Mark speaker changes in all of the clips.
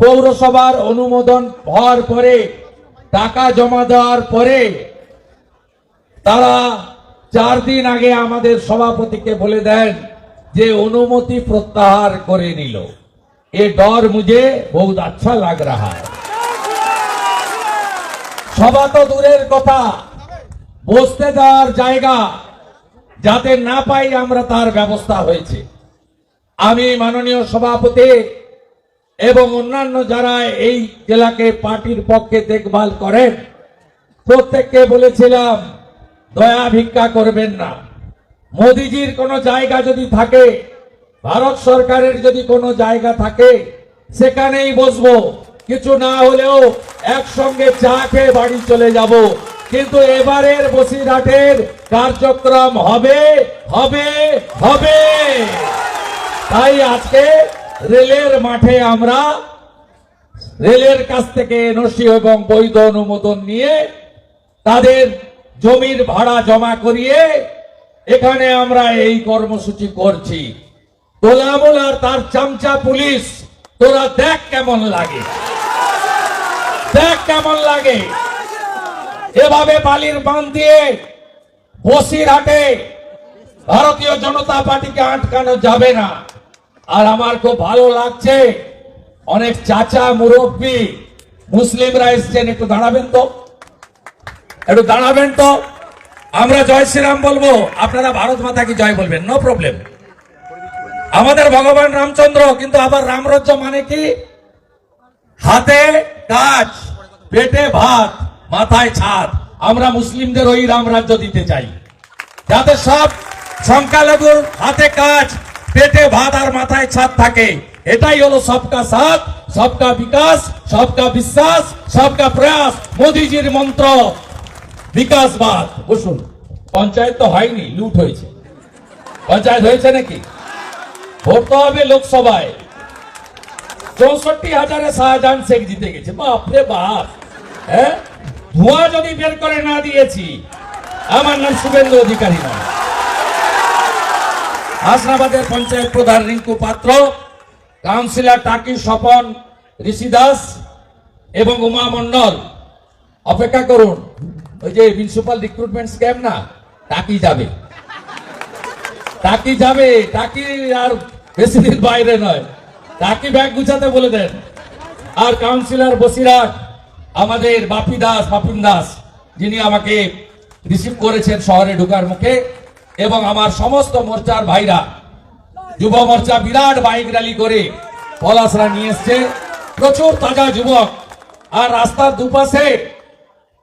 Speaker 1: পৌরসভার অনুমোদন হওয়ার পরে, টাকা জমা দেওয়ার পরে, তারা চার দিন আগে আমাদের সভাপতিকে বলে দেন যে অনুমতি প্রত্যাহার করে নিল। এ ডর মুঝে বহুত আচ্ছা লাগ রাহা সভা তো দূরের কথা। বসতে দেওয়ার জায়গা যাতে না পাই আমরা তার ব্যবস্থা হয়েছে। আমি মাননীয় সভাপতি এবং অন্যান্য যারা এই জেলাকে পার্টির পক্ষে দেখভাল করেন, প্রত্যেককে বলেছিলাম, দয়া ভিক্ষা করবেন না। মোদিজির কোনো জায়গা যদি থাকে, ভারত সরকারের যদি কোনো জায়গা থাকে, সেখানেই বসবো। কিছু না হলেও একসঙ্গে চা খেয়ে বাড়ি চলে যাব। কিন্তু এবারের বসিরহাটের কার্যক্রম হবে হবে হবে। তাই আজকে রেলের মাঠে আমরা রেলের কাছ থেকে এনওসি এবং বৈধ অনুমোদন নিয়ে তাদের জমির ভাড়া জমা করিয়ে এখানে আমরা এই কর্মসূচি করছি। তোলামুল আর তার চামচা পুলিশ, তোরা দেখ কেমন লাগে। দেখ কেমন লাগে। এভাবে বালির বাঁধ দিয়ে বসিরহাটে ভারতীয় জনতা পার্টিকে আটকানো যাবে না। আর আমার খুব ভালো লাগছে। অনেক চাচা, মুরব্বী, মুসলিমরা এসছেন, একটু দাঁড়াবেন তো? একটু দাঁড়াবেন তো? আমরা জয় শ্রীরাম বলব, আপনারা ভারত মাতা কি জয় বলবেন? নো প্রবলেম আমাদের ভগবান রামচন্দ্র, কিন্তু আবার রামরাজ্য মানে কি? হাতে কাজ, পেটে ভাত, মাথায় ছাদ। আমরা মুসলিমদের ওই রামরাজ্য দিতে চাই। যাতে সব সংখ্যালঘুর হাতে কাজ পেটে ভাত আর মাথায় ছাদ থাকে। এটাই হলো সবকা সাথ, সবকা বিকাশ, সবকা বিশ্বাস, সবকা প্রয়াস। মোদিজির মন্ত্র, বিকাশবাদ। বসুন, পঞ্চায়েত তো হয়নি, লুট হয়েছে। পঞ্চায়েত হয়েছে নাকি? ভোট তো হবে লোকসভায়। চৌষট্টি হাজারে শাহজাহান শেখ জিতে গেছে। বাপরে বাপ। হ্যাঁ? ধোঁয়া যদি বের করে না দিয়েছি, আমার নাম শুভেন্দু অধিকারী নয়। হাসনাবাদের পঞ্চায়েত প্রধান রিঙ্কু পাত্র, কাউন্সিলর টাকি স্বপন ঋষি দাস এবং উমা মন্ডল অপেক্ষা করুন, ওই যে মিউনিসিপাল রিক্রুটমেন্ট স্ক্যাম না, টাকি যাবে। টাকি যাবে, টাকি আর বেশি দিন বাইরে নয়। টাকি ব্যাগ গুছাতে বলে দেন। আর কাউন্সিলর বসিরাট আমাদের বাপি দাস, বাপিন দাস, যিনি আমাকে রিসিভ করেছেন শহরে ঢোকার মুখে এবং আমার সমস্ত মোর্চার ভাইরা, যুব মোর্চা বিরাট বাইক র্যালি করে পলাশরা নিয়ে এসছে। প্রচুর তাজা যুবক। আর রাস্তার দুপাশে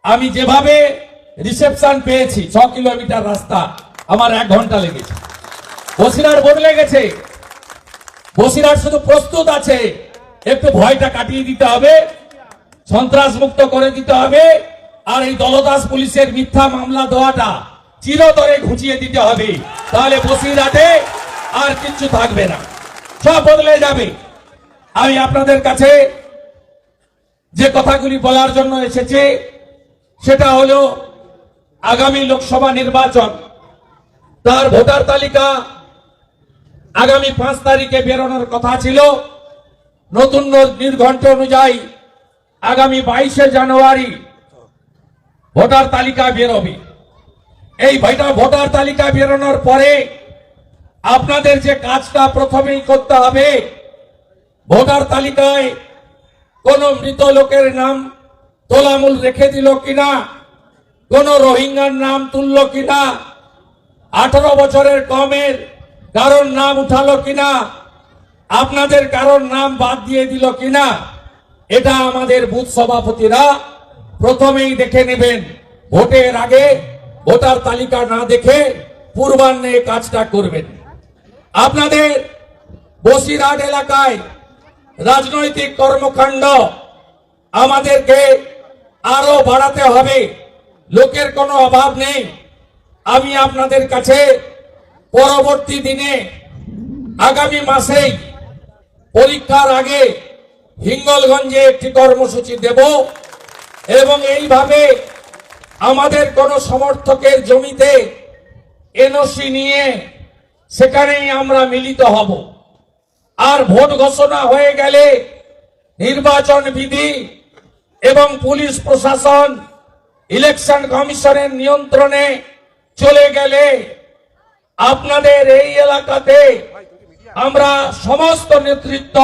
Speaker 1: আমি যেভাবে রিসেপশন পেয়েছি, ছ কিলোমিটার রাস্তা, আমার এক ঘণ্টা লেগেছে। বসিরার বদলে গেছে বসিরার শুধু প্রস্তুত আছে, একটু ভয়টা কাটিয়ে দিতে হবে, সন্ত্রাস মুক্ত করে দিতে হবে। আর এই দলদাস পুলিশের মিথ্যা মামলা দেওয়াটা চিরতরে ঘুচিয়ে দিতে হবে। তাহলে বসিরহাটে আর কিচ্ছু থাকবে না। সব বদলে যাবে। আমি আপনাদের কাছে যে কথাগুলি বলার জন্য এসেছে, সেটা হলো আগামী লোকসভা নির্বাচন। তার ভোটার তালিকা আগামী পাঁচ তারিখে বেরোনোর কথা ছিল। নতুন নির্ঘণ্ট অনুযায়ী আগামী বাইশে জানুয়ারি ভোটার তালিকা বেরোবে। এই ভাইটা ভোটার তালিকা বেরোনোর পরে আপনাদের যে কাজটা প্রথমেই করতে হবে, ভোটার তালিকায় কোন মৃত লোকের নাম তোলামূল রেখে দিল কিনা, কোন রোহিঙ্গার নাম তুলল কিনা, আঠারো বছরের কমের কারোর নাম উঠালো কিনা, আপনাদের কারোর নাম বাদ দিয়ে দিল কিনা, এটা আমাদের বুথ সভাপতিরা প্রথমেই দেখে নেবেন। ভোটের আগে ভোটার তালিকা না দেখে পূর্বাহ্নে কাজটা করবেন। আপনাদের বসিরহাট এলাকায় রাজনৈতিক কর্মকাণ্ড আমাদেরকে আরও বাড়াতে হবে। লোকের কোনো অভাব নেই। আমি আপনাদের কাছে পরবর্তী দিনে আগামী মাসেই পরীক্ষার আগে হিঙ্গলগঞ্জে একটি কর্মসূচি দেব এবং এইভাবে আমাদের কোন সমর্থকের জমিতে এনওসি নিয়ে সেখানেই আমরা মিলিত হব। আর ভোট ঘোষণা হয়ে গেলে নির্বাচন বিধি এবং পুলিশ প্রশাসন, ইলেকশন কমিশনের নিয়ন্ত্রণে চলে গেলে আপনাদের এই এলাকাতে আমরা সমস্ত নেতৃত্ব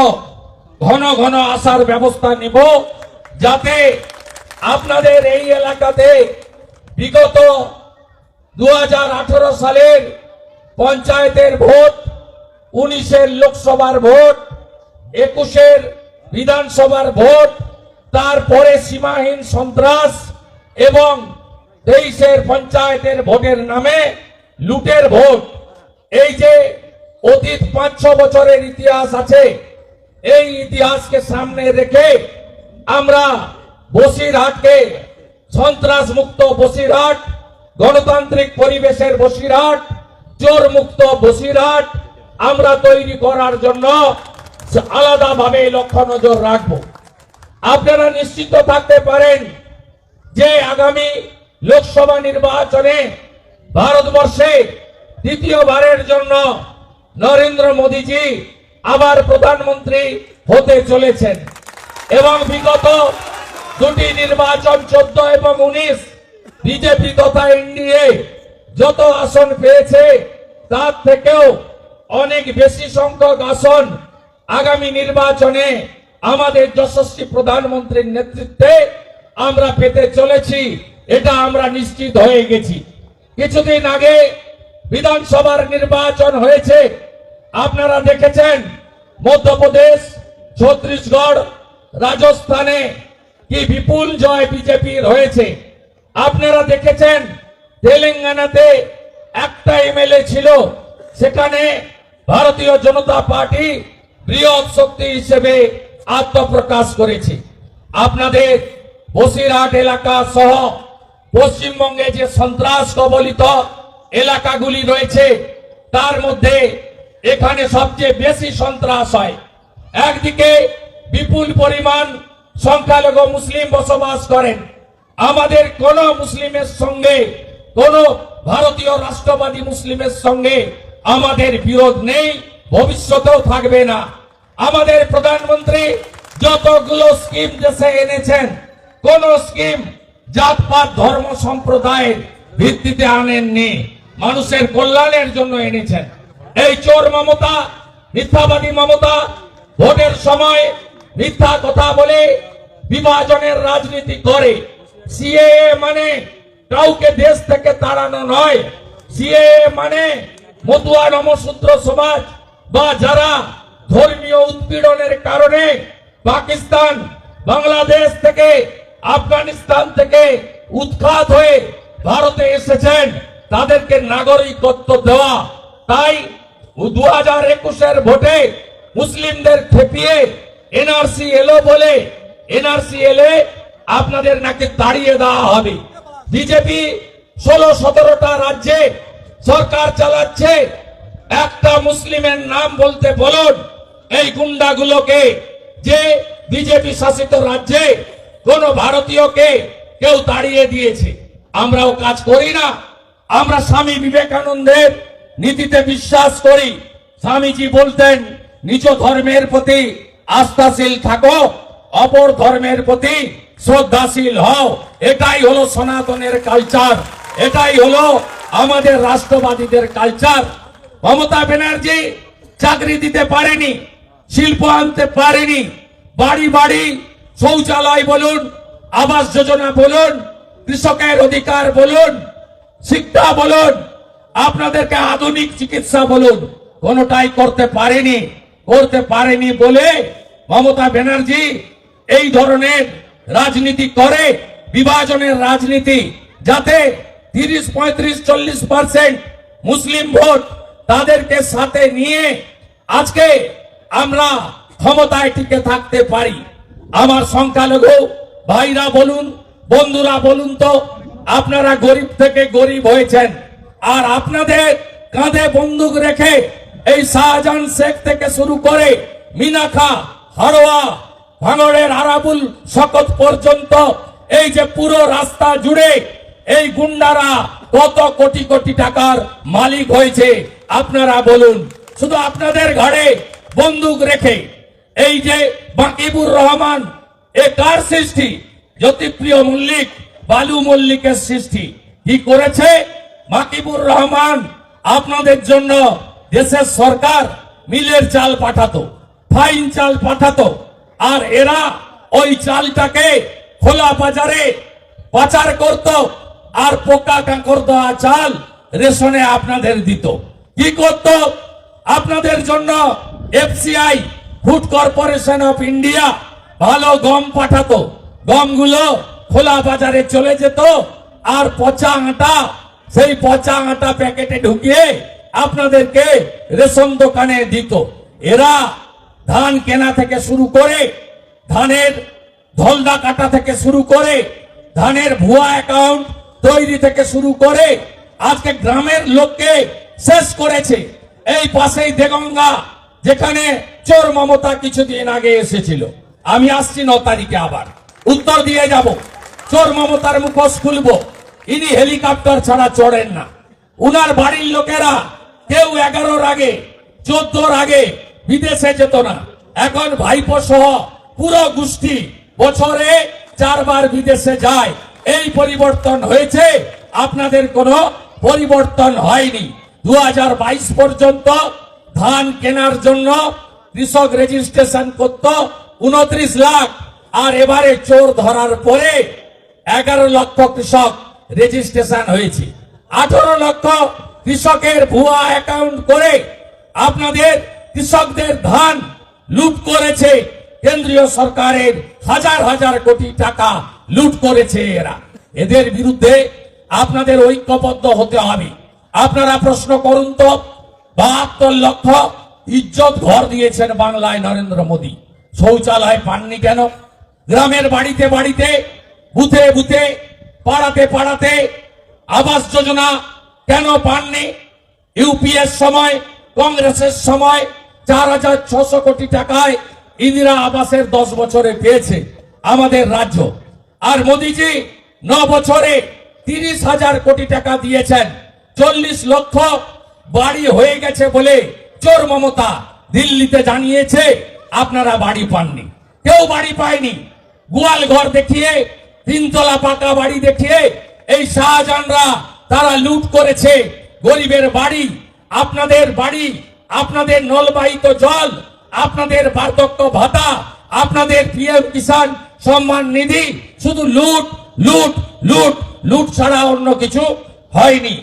Speaker 1: ঘন ঘন আসার ব্যবস্থা নিব যাতে আপনাদের এই এলাকাতে বিগত দু হাজার আঠারো সালের পঞ্চায়েতের ভোট, উনিশের লোকসভার ভোট, একুশের বিধানসভার ভোট, তারপরে সীমাহীন সন্ত্রাস এবং তেইশের পঞ্চায়েতের ভোটের নামে লুটের ভোট। এই যে অতীত পাঁচ ছ বছরের ইতিহাস আছে, এই ইতিহাসকে সামনে রেখে আমরা বসিরহাটকে সন্ত্রাস মুক্ত বসিরহাট, গণতান্ত্রিক পরিবেশের বসিরহাট, চোর মুক্ত বসিরহাট, আমরা তৈরি করার জন্য আলাদাভাবে লক্ষ্য নজর রাখব। আপনারা নিশ্চিত থাকতে পারেন যে আগামী লোকসভা নির্বাচনে ভারতবর্ষে দ্বিতীয়বারের জন্য নরেন্দ্র মোদীজি আবার প্রধানমন্ত্রী হতে চলেছেন। এবং বিগত দুটি নির্বাচন চোদ্দ এবং উনিশ বিজেপি তথা এনডিএ যত আসন পেয়েছে, তার থেকেও অনেক বেশি সংখ্যক আসন আগামী নির্বাচনে আমাদের যশস্বী প্রধানমন্ত্রীর নেতৃত্বে আমরা পেতে চলেছি, এটা আমরা নিশ্চিত হয়ে গেছি। কিছুদিন আগে বিধানসভার নির্বাচন হয়েছে, আপনারা দেখেছেন, মধ্যপ্রদেশ, ছত্তিশগড়, রাজস্থানে কি বিপুল জয় বিজেপির হয়েছে? আপনারা দেখেছেন, তেলেঙ্গানাতে একটা এমএলএ ছিল, সেখানে ভারতীয় জনতা পার্টি বৃহৎ শক্তি হিসেবে আত্মপ্রকাশ করেছে। আপনাদের বসিরহাট এলাকা সহ পশ্চিমবঙ্গে যে সন্ত্রাস কবলিত এলাকাগুলি রয়েছে, তার মধ্যে এখানে সবচেয়ে বেশি সন্ত্রাস হয়। একদিকে বিপুল পরিমাণ সংখ্যালঘু মুসলিম বসবাস করেন। আমাদের কোন মুসলিমের সঙ্গে, কোন ভারতীয় রাষ্ট্রবাদী মুসলিমের সঙ্গে আমাদের বিরোধ নেই, ভবিষ্যতেও থাকবে না। আমাদের প্রধানমন্ত্রী যতগুলো স্কিম দেশে এনেছেন, কোন স্কিম জাতপাত ধর্ম সম্প্রদায়ের ভিত্তিতে আনেননি, মানুষের কল্যাণের জন্য এনেছেন। এই চোর মমতা, মিথ্যাবাদী মমতা, ভোটের সময় মিথ্যা কথা বলে বিভাজনের রাজনীতি করে। সিএএ মানে কাউকে দেশ থেকে তাড়ানো নয়। সিএএ মানে মতুয়া নমশূদ্র সমাজ বা যারা ধর্মীয় উৎপীড়নের কারণে পাকিস্তান, বাংলাদেশ থেকে, আফগানিস্তান থেকে উৎখাত হয়ে ভারতে এসেছেন, তাদেরকে নাগরিকত্ব দেওয়া। তাই দু হাজার একুশের ভোটে মুসলিমদের খেপিয়ে এনআরসি এলো বলে এনআরসি এলে আপনাদের নাকি তাড়িয়ে দেওয়া হবে। বিজেপি ষোলো, সতেরোটা রাজ্যে সরকার চালাচ্ছে। একটা মুসলিমের নাম বলতে বলুন, এই গুন্ডাগুলোকে যে বিজেপি শাসিত রাজ্যে কোন ভারতীয়কে কেউ তাড়িয়ে দিয়েছে। আমরাও কাজ করি না। আমরা স্বামী বিবেকানন্দের নীতিতে বিশ্বাস করি। স্বামীজি বলতেন, নিজ ধর্মের প্রতি আস্থাশীল থাকো। অপর ধর্মের প্রতি শ্রদ্ধাশীল হও। এটাই হলো সনাতনের কালচার এটাই হলো আমাদের রাষ্ট্রবাদীদের কালচার মমতা ব্যানার্জি চাকরি দিতে পারেনি, শিল্প আনতে পারেনি। বাড়ি বাড়ি শৌচালয় বলুন, আবাস যোজনা বলুন, কৃষকের অধিকার বলুন, শিক্ষা বলুন, আপনাদেরকে আধুনিক চিকিৎসা বলুন, কোনটাই করতে পারেনি করতে পারেনি বলে মমতা ব্যানার্জি এই ধরনের রাজনীতি করে, বিভাজনের রাজনীতি, যাতে তিরিশ, পঁয়ত্রিশ, চল্লিশ পার্সেন্ট মুসলিম ভোট তাদেরকে সাথে নিয়ে আজকে আমরা ক্ষমতায় টিকে থাকতে পারি। আমার সংখ্যালঘু ভাইরা বলুন, বন্ধুরা বলুন তো, আপনারা গরিব থেকে গরিব হয়েছেন, আর আপনাদের কাঁধে বন্দুক রেখে এই শাহজাহান শেখ থেকে শুরু করে মিনাখা হারোয়া ভাঙড়ের আরাবুল শকত পর্যন্ত এই যে পুরো রাস্তা জুড়ে এই গুন্ডারা কত কোটি কোটি টাকার মালিক হয়েছে, আপনারা বলুন। শুধু আপনাদের ঘরে বন্দুক রেখে এই যে বাকিবুর রহমান, এ কার সৃষ্টি? জ্যোতিপ্রিয় মল্লিক, বালু মল্লিকের সৃষ্টি। কি করেছে? মাকিবুর রহমান আপনাদের জন্য দেশের সরকার মিলের চাল পাঠাতো, ফাইন চাল পাঠাতো আর এরা ওই চালটাকে খোলা বাজারে পাচার করত আর পোকা কাঁকড় দেওয়া চাল রেশনে আপনাদের দিত। কি করত? আপনাদের জন্য FCI, food corporation of India, ভালো গম পাঠাতো। গমগুলো খোলা বাজারে চলে যেত আর পচা আটা, সেই পচা আটা প্যাকেটে ঢুকিয়ে আপনাদেরকে রেশন দোকানে দিত। এরা ধান কেনা থেকে শুরু করে, ধানের ধলদা কাটা থেকে শুরু করে, ধানের ভুয়া অ্যাকাউন্ট তৈরি থেকে শুরু করে, আজকে গ্রামের লোককে শেষ করেছে। এই পাশেই দেগঙ্গা, যেখানে চোর মমতা কিছুদিন আগে এসেছিল। আমি আসছি ন তারিখে আবার। উত্তর দিয়ে যাব। চোর মমতার মুখোশ খুলবো। ইনি হেলিকপ্টার ছাড়া চড়েন না। উনার বাড়ির লোকেরা কেউ এগারোর আগে, চোদ্দোর আগে বিদেশে যেত না। এখন ভাইপো সহ পুরো গোষ্ঠী বছরে চারবার বিদেশে যায়। এই পরিবর্তন হয়েছে। আপনাদের কোনো পরিবর্তন হয়নি। দু হাজার বাইশ পর্যন্ত ধান কেনার জন্য কৃষক রেজিস্ট্রেশন করত উনত্রিশ লাখ। আর এবারে চোর ধরার পরে এগারো লক্ষ কৃষক রেজিস্ট্রেশন হয়েছে। আঠারো লক্ষ কৃষকের ভুয়া অ্যাকাউন্ট করে আপনাদের কৃষকদের ধান লুট করেছে। কেন্দ্রীয় সরকারের হাজার হাজার কোটি টাকা লুট করেছে এরা। এদের বিরুদ্ধে আপনাদের ঐক্যবদ্ধ হতে হবে। আপনারা প্রশ্ন করুন তো, বাহাত্তর লক্ষ ইজ্জত ঘর দিয়েছেন বাংলায় নরেন্দ্র মোদী। শৌচালয় পাননি কেন? গ্রামের বাড়িতে বাড়িতে, বুথে বুথে, পাড়াতে পাড়াতে আবাস যোজনা কেন পাননি? ইউপিএস সময় কংগ্রেসের সময় চার হাজার ছশো কোটি টাকায় ইন্দিরা আবাসের দশ বছরে পেয়েছে আমাদের রাজ্য। আর মোদিজি ন বছরে তিরিশ হাজার কোটি টাকা দিয়েছেন। চল্লিশ লক্ষ বাড়ি হয়ে গেছে বলে চোর মমতা দিল্লিতে জানিয়েছে, আপনারা বাড়ি পাননি। কেউ বাড়ি পায়নি। গোয়াল ঘর দেখিয়ে, তিনতলা পাকা বাড়ি দেখিয়ে এই শাহজাহানরা তারা লুট করেছে গরিবের বাড়ি আপনাদের বাড়ি, আপনাদের নলবাহিত জল, আপনাদের বার্ধক্য ভাতা, আপনাদের পিএম কিষাণ সম্মান নিধি, শুধু লুট লুট লুট লুট ছাড়া অন্য কিছু হয়নি।